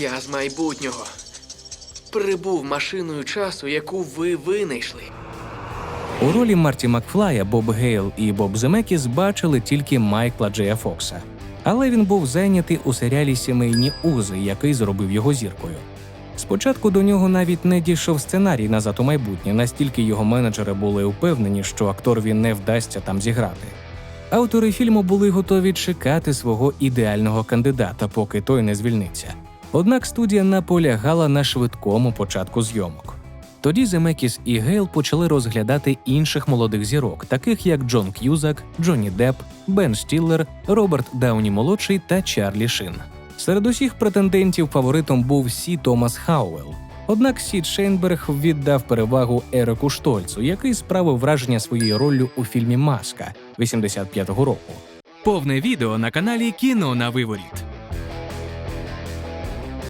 Я з майбутнього. Прибув машиною часу, яку ви винайшли. У ролі Марті Макфлая Боб Гейл і Боб Земекіс бачили тільки Майкла Джея Фокса. Але він був зайнятий у серіалі Сімейні узи, який зробив його зіркою. Спочатку до нього навіть не дійшов сценарій назад у майбутнє, настільки його менеджери були впевнені, що акторові не вдасться там зіграти. Автори фільму були готові чекати свого ідеального кандидата, поки той не звільниться. Однак студія наполягала на швидкому початку зйомок. Тоді Земекіс і Гейл почали розглядати інших молодих зірок, таких як Джон К'юзак, Джонні Депп, Бен Стіллер, Роберт Дауні молодший та Чарлі Шин. Серед усіх претендентів фаворитом був Сі Томас Хауелл. Однак Сі Шейнберг віддав перевагу Ерику Штольцу, який справив враження своєю роллю у фільмі Маска 85-го року. Повне відео на каналі Кіно на виворіт.